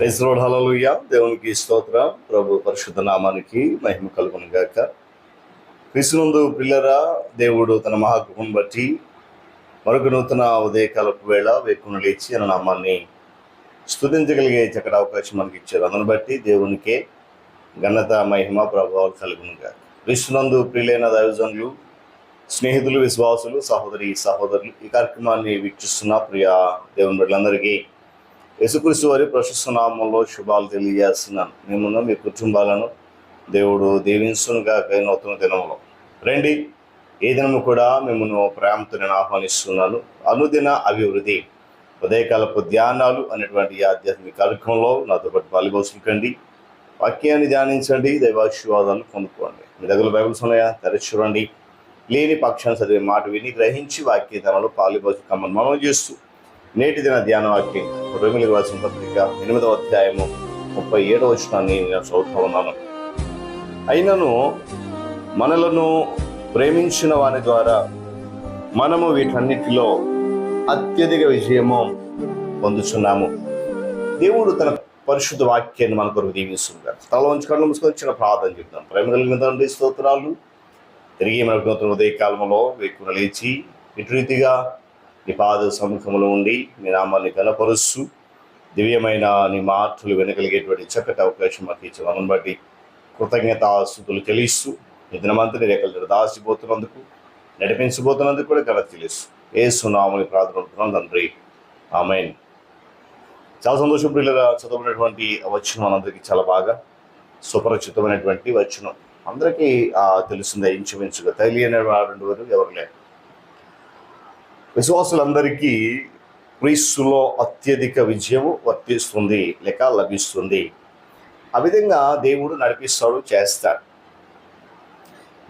Praise Lord hallelujah దేవునికి స్తోత్రం. ప్రభు పరిశుద్ధ నామానికి మహిమ కలుగును గాక క్రిస్తునందు పిల్లరా దేవుడు తన మహాకృపను బట్టి మరొక నూతన ఉదయకాలపు వేళ వేకును లేచి అన్న నామాన్ని స్తుతించగలిగే చక్కటి అవకాశం మనకి ఇచ్చారు. అందును బట్టి దేవునికే ఘనత మహిమ ప్రభావాలు కలుగును గాక క్రిస్తునందు ప్రియులైన దైవజనులు స్నేహితులు విశ్వాసులు సహోదరి సహోదరులు ఈ కార్యక్రమాన్ని వీక్షిస్తున్న ప్రియ దేవుని బిడ్డలందరికీ యేసుక్రీస్తు వారి ప్రశస్తనామంలో శుభాలు తెలియజేస్తున్నాను. మిమ్మల్ని మీ కుటుంబాలను దేవుడు దీవించునుగా నూతన దినంలో రండి ఏ దినము కూడా మిమ్మల్ని ప్రేమతో నేను ఆహ్వానిస్తున్నాను. అనుదిన అభివృద్ధి ఉదయకాలపు ధ్యానాలు అనేటువంటి ఆధ్యాత్మిక కార్యక్రమంలో నాతో పాటు పాల్గొసుకండి వాక్యాన్ని ధ్యానించండి దైవాశీర్వాదాలు పొందుకోండి. మీ దగ్గర బైబిల్స్ ఉన్నాయా? తెరచి చూడండి. లేని పక్షాన్ని చదివే మాట విని గ్రహించి వాక్యతనంలో పాలుపోసుకమ్మని మనం చేస్తూ నేటి దిన ధ్యాన వాక్యం రోమిలికి రాసిన పత్రిక ఎనిమిదవ అధ్యాయము ముప్పై ఏడవ వచనాన్ని నేను చదువుతూ ఉన్నాను. అయినను మనలను ప్రేమించిన వారి ద్వారా మనము వీటన్నిటిలో అత్యధిక విజయము పొందుచున్నాము. దేవుడు తన పరిశుద్ధ వాక్యాన్ని మన కొరకు దీవిస్తుంటారు తల వంచి కళ్ళు మూసుకొని చిన్న ప్రార్థన చెప్తాం ప్రేమ కలిగిన తండ్రి స్తోత్రాలు. తిరిగి మనకు నూతన ఉదయ కాలంలో వేకున లేచి ఇటు రీతిగా నీ పాద సముఖంలో ఉండి నీ నామాన్ని కనపరుస్తూ దివ్యమైన నీ మాటలు వినగలిగేటువంటి చక్కటి అవకాశం మాకు ఇచ్చిన మనం బట్టి కృతజ్ఞతాస్తుతులు చెల్లిస్తూ ఈ దినమంతా నీ రెక్కలు దాచిపోతున్నందుకు నడిపించబోతున్నందుకు కూడా ఘనత తెలుసు ఏ సునామని ప్రార్థన తండ్రి. ఆమెన్. చాలా సంతోషం పిల్లల చదువుకున్నటువంటి వచనం మనందరికీ చాలా బాగా సుపరిచితమైనటువంటి వచనం. అందరికీ ఆ, తెలిసిందే ఇంచుమించుగా తెలియని రెండు వరకు ఎవరు లేరు. విశ్వాసులందరికీ క్రీస్తులో అత్యధిక విజయము వర్తిస్తుంది లేక లభిస్తుంది. ఆ విధంగా దేవుడు నడిపిస్తాడు చేస్తాడు.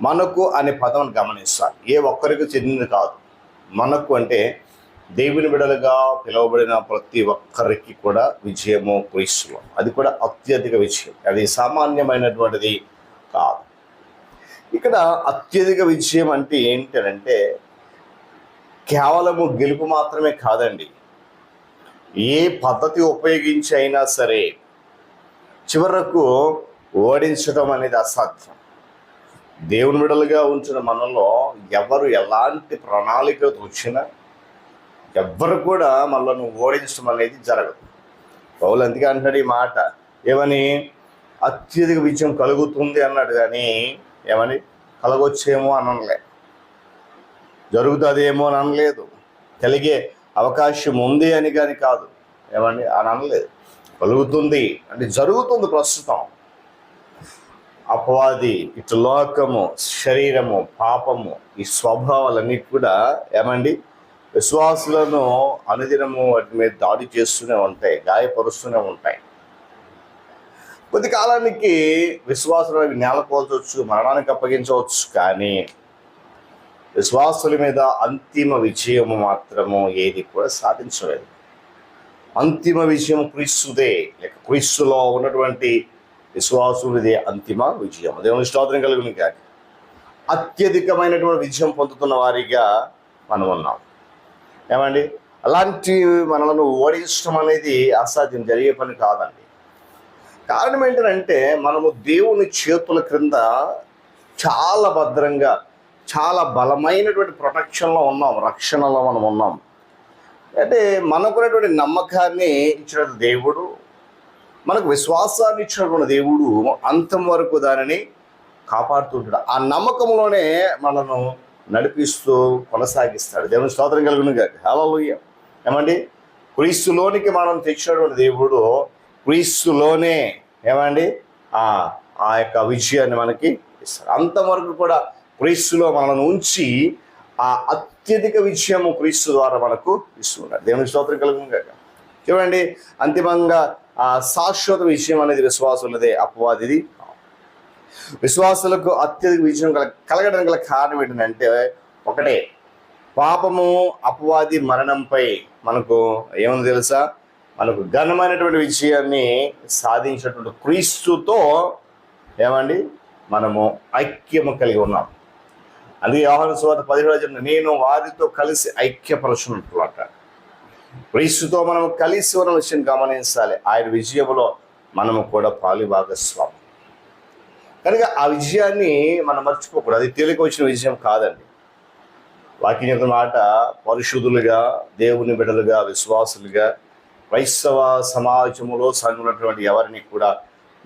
మనకు అనే పదం గమనిస్తాడు. ఏ ఒక్కరికి చెందింది కాదు. మనకు అంటే దేవుని బిడలుగా పిలువబడిన ప్రతి ఒక్కరికి కూడా విజయము క్రీస్తులో. అది కూడా అత్యధిక విజయం. అది సామాన్యమైనటువంటిది కాదు. ఇక్కడ అత్యధిక విజయం అంటే ఏంటంటే కేవలము గెలుపు మాత్రమే కాదండి. ఏ పద్ధతి ఉపయోగించి అయినా సరే చివరకు ఓడించడం అనేది అసాధ్యం. దేవుని విడలుగా ఉంచిన మనలో ఎవరు ఎలాంటి ప్రణాళికతో వచ్చినా ఎవ్వరు కూడా మనల్ని ఓడించడం అనేది జరగదు. పౌలు అందుకే అంటాడు ఈ మాట ఏమని? అత్యధిక విజయం కలుగుతుంది అన్నాడు కానీ ఏమని? కలగొచ్చేమో అనలే జరుగుతుందేమో అని అనలేదు. కలిగే అవకాశం ఉంది అని కానీ కాదు. ఏమండి అని అనలేదు. కలుగుతుంది. అంటే జరుగుతుంది ప్రస్తుతం. అపవాది ఇటు లోకము శరీరము పాపము ఈ స్వభావాలన్నీ కూడా ఏమండి? విశ్వాసులను అనుదినము వాటి మీద దాడి చేస్తూనే ఉంటాయి గాయపరుస్తూనే ఉంటాయి. కొద్ది కాలానికి విశ్వాసులు నేలపోల్చవచ్చు మరణానికి అప్పగించవచ్చు కానీ విశ్వాసుల మీద అంతిమ విజయము మాత్రము ఏది కూడా సాధించలేదు. అంతిమ విజయం క్రీస్తుదే. లేక క్రీస్తులో ఉన్నటువంటి విశ్వాసుడిదే అంతిమ విజయం. దేవుని స్తోత్రం కలుగుని కాక అత్యధికమైనటువంటి విజయం పొందుతున్న వారిగా మనం ఉన్నాం. ఏమండి? అలాంటి మనలను ఓడించడం అనేది అసాధ్యం జరిగే పని కాదండి. కారణం ఏంటంటే మనము దేవుని చేతుల క్రింద చాలా భద్రంగా చాలా బలమైనటువంటి ప్రొటెక్షన్లో ఉన్నాం రక్షణలో మనం ఉన్నాం. అంటే మనకున్నటువంటి నమ్మకాన్ని ఇచ్చిన దేవుడు మనకు విశ్వాసాన్ని ఇచ్చినటువంటి దేవుడు అంతం వరకు దానిని కాపాడుతుంటాడు ఆ నమ్మకంలోనే మనను నడిపిస్తూ కొనసాగిస్తాడు. దేవుని స్తోత్రం కలుగును గాక. హలోయ ఏమండి? క్రీస్తులోనికి మనం తెచ్చినటువంటి దేవుడు క్రీస్తులోనే. ఏమండి? ఆ ఆ యొక్క విజయాన్ని మనకి ఇస్తాడు. అంతవరకు కూడా క్రీస్తులో మనల్ని ఉంచి ఆ అత్యధిక విజయము క్రీస్తు ద్వారా మనకు ఇస్తున్నాడు దేవుని స్తోత్రం కలుగును చూడండి అంతిమంగా ఆ శాశ్వత విషయం అనేది విశ్వాసులదే అపవాదిది. విశ్వాసులకు అత్యధిక విజయం కల కలగడం గల కారణం ఏంటంటే ఒకటే పాపము అపవాది మరణంపై మనకు ఏముంది తెలుసా? మనకు ఘనమైనటువంటి విజయాన్ని సాధించినటువంటి క్రీస్తుతో ఏమండి? మనము ఐక్యము కలిగి ఉన్నాం. అందుకే వ్యవహార సువార్త పదిహేడు చెప్పిన నేను వారితో కలిసి ఐక్యపరచున్నట్లు క్రీస్తుతో మనం కలిసి ఉన్న విషయం గమనించాలి. ఆయన విజయంలో మనము కూడా పాలి భాగస్వామి కనుక ఆ విజయాన్ని మనం మర్చిపోకూడదు. అది తేలిక వచ్చిన విజయం కాదండి. వాక్యం యొక్క మాట పరిశుద్ధులుగా దేవుని బిడ్డలుగా విశ్వాసులుగా క్రైస్తవ సమాజములో సంగున్నటువంటి ఎవరిని కూడా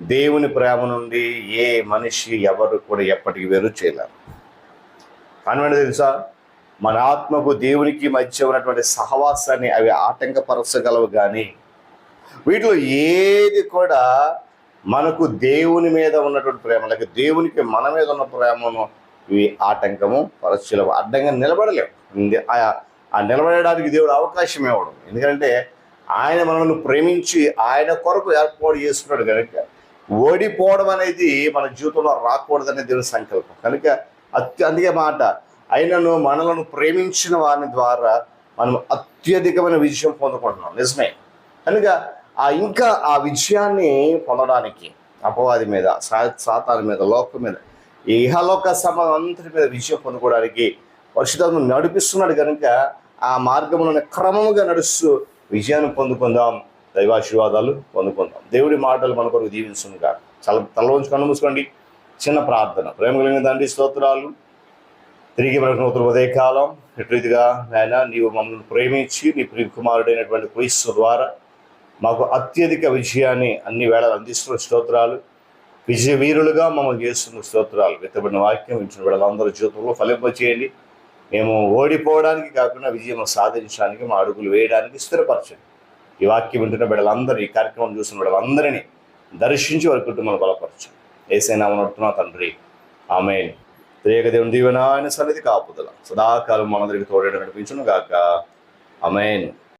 దేవుని ప్రేమ నుండి ఏ మనిషి ఎవరు కూడా ఎప్పటికీ వేరు చేయలేరు. కానివ్వండి తెలుసా? మన ఆత్మకు దేవునికి మధ్య ఉన్నటువంటి సహవాసాన్ని అవి ఆటంకపరచగలవు కానీ వీటిలో ఏది కూడా మనకు దేవుని మీద ఉన్నటువంటి ప్రేమ లేక దేవునికి మన మీద ఉన్న ప్రేమను ఇవి ఆటంకము పరచలేవు అడ్డంగా నిలబడలేవు. ఆ- నిలబడడానికి దేవుడు అవకాశం ఇవ్వడం. ఎందుకంటే ఆయన మనల్ని ప్రేమించి ఆయన కొరకు ఏర్పాటు చేసుకున్నాడు కనుక ఓడిపోవడం అనేది మన జీవితంలో రాకూడదనే దేవుని సంకల్పం. కనుక అందుకే మాట అయినను మనలను ప్రేమించిన వారి ద్వారా మనం అత్యధికమైన విజయం పొందుకుంటున్నాం. నిజమే. కనుక ఆ ఇంకా ఆ విజయాన్ని పొందడానికి అపవాది మీద సా- మీద లోకం మీద ఇహలోక సమాజం అంతటి మీద విజయం పొందుకోవడానికి పరిశుద్ధం నడిపిస్తున్నాడు కనుక ఆ మార్గంలోనే క్రమముగా నడుస్తూ విజయాన్ని పొందుకుందాం. దైవాశీర్వాదాలు పొందుకుందాం. దేవుడి మాటలు మన కొరకు దీవించుగా చాలా తల ఉంచుకొని మూసుకోండి. చిన్న ప్రార్థన. ప్రేమ కలిగిన తండ్రి స్తోత్రాలు. తిరిగి మనకు నూతన ఉదయకాలం. ఎట్రీతిగా నాయన నీవు మమ్మల్ని ప్రేమించి నీ ప్రియ కుమారుడైనటువంటి క్రీస్తు ద్వారా మాకు అత్యధిక విజయాన్ని అన్ని వేళలు అందిస్తున్న స్తోత్రాలు. విజయ వీరులుగా మమ్మల్ని చేస్తున్న స్తోత్రాలు. వెతబడిన వాక్యం ఇచ్చిన వీళ్ళందరి జీవితంలో ఫలింపచేయండి. మేము ఓడిపోవడానికి కాకుండా విజయం సాధించడానికి మా అడుగులు వేయడానికి స్థిరపరచండి. ఈ వాక్యం వింటున్న బిడ్డలందరూ ఈ కార్యక్రమం చూసిన బిడ్డలందరినీ దర్శించి వారి కుటుంబాలు బలపరచండి. ఏసైనా నడుతున్నా తండ్రి. ఆమె త్రేక దేవుని దీవెన ఆయన సన్నిధి కాపుదల సదాకాలం మనందరికి తోడేట నడిపించును గాక. ఆమెను.